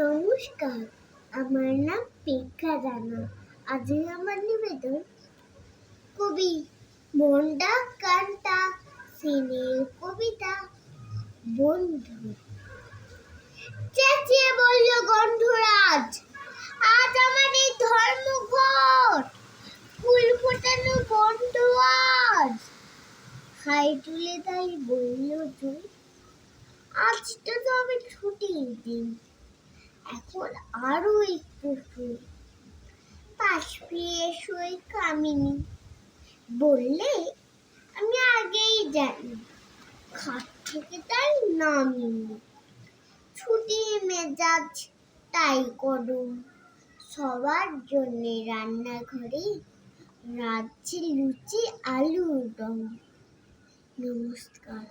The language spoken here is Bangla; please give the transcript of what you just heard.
নমস্কার। আমার নাম পেক্ষা রানা। আজকে আমার নিবেদন কবি মন্ডা কান্তা, সিনের কবিতা। বন্ধু, চেঁচিয়ে বলল, গন্ধরাজ, আজ আমার এই ধর্মঘট। ফুল ফোটানো বন্ধ আজ হাই তুলে তাই বলল তুই আজটা তো আমি ছুটির দিন। এখন আরও একটু শুই পাশ ফিরে শুই কামিনি। বললে, আমি আগেই জানি খাট থেকে তাই নামিনি। ছুটি মেজাজ তাই করুন। সবার জন্যে রান্নাঘরে রাজ্যে লুচি, আলুর দম। নমস্কার।